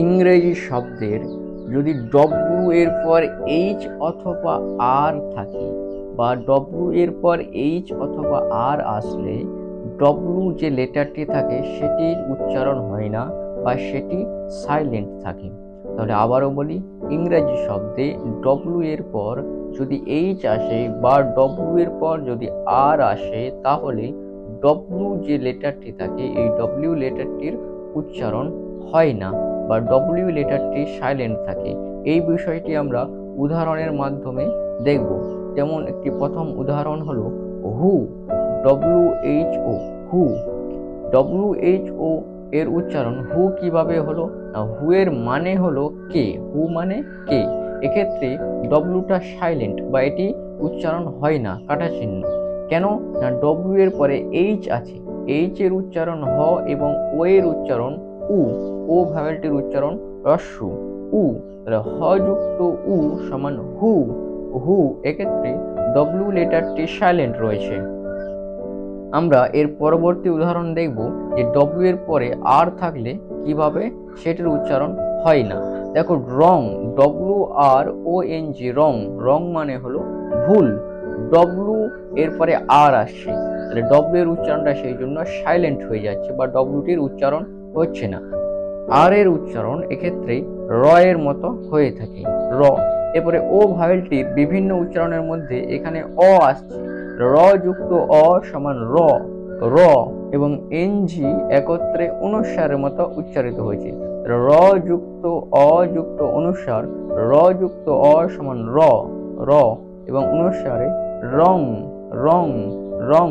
ইংরেজি শব্দের যদি ডব্লু এর পর এইচ অথবা আর থাকে বা ডব্লু এর পর এইচ অথবা আর আসলে ডব্লু যে লেটারটি থাকে সেটির উচ্চারণ হয় না বা সেটি সাইলেন্ট থাকে। তাহলে আবারও বলি, ইংরেজি শব্দে ডব্লু এর পর যদি এইচ আসে বা ডব্লু এর পর যদি আর আসে, তাহলে ডব্লু যে লেটারটি থাকে এই ডব্লিউ লেটারটির উচ্চারণ হয় না। বা ডব্লিউ লেটারটি সাইলেন্ট থাকে। এই বিষয়টি আমরা উদাহরণের মাধ্যমে দেখব। যেমন একটি প্রথম উদাহরণ হলো who W H O who W H O এর উচ্চারণ হু কীভাবে হলো? না হু এর মানে হলো কে? হু মানে কে? এক্ষেত্রে ডব্লুটা সাইলেন্ট বা এটি উচ্চারণ হয় না কাটা চিহ্ন কেন? না ডব্লিউ এর পরে এইচ আছে। এইচ এর উচ্চারণ হ এবং ও এর উচ্চারণ উ, ও ভ্যাবেলটির উচ্চারণ রস্যু। উ তাহলে হ যুক্ত উ সমান হু। হু এক্ষেত্রে ডব্লিউ লেটারটি সাইলেন্ট রয়েছে। আমরা এর পরবর্তী উদাহরণ দেখব যে ডব্লিউ এর পরে আর থাকলে কীভাবে সেটির উচ্চারণ হয় না। দেখো রং W R O N G রং রং মানে হলো ভুল। ডব্লিউ এর পরে আর আসছে। তাহলে ডব্লিউ এর উচ্চারণটা সেই জন্য সাইলেন্ট হয়ে যাচ্ছে বা ডব্লিউটির উচ্চারণ হচ্ছে না। আর এর উচ্চারণ এক্ষেত্রে র এর মতো হয়ে থাকে। র। এরপরে ও ভাওয়েলটির বিভিন্ন উচ্চারণের মধ্যে এখানে অ আসছে। র যুক্ত অ সমান র। র এবং এনজি একত্রে অনুসারের মতো উচ্চারিত হয়েছে। র যুক্ত অ যুক্ত অনুসার, র যুক্ত অ সমান র। র এবং অনুসারে রং রং রং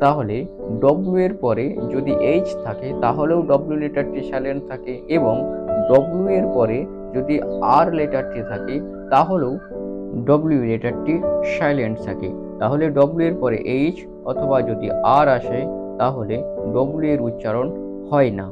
তাহলে ডব্লিউ এর পরে যদি এইচ থাকে, তাহলেও ডব্লিউ লেটারটি সাইলেন্ট থাকে এবং ডব্লিউ এর পরে যদি আর লেটারটি থাকে, তাহলেও ডব্লিউ লেটারটি সাইলেন্ট থাকে। তাহলে ডব্লিউ এর পরে এইচ অথবা যদি আর আসে, তাহলে ডব্লিউ এর উচ্চারণ হয় না।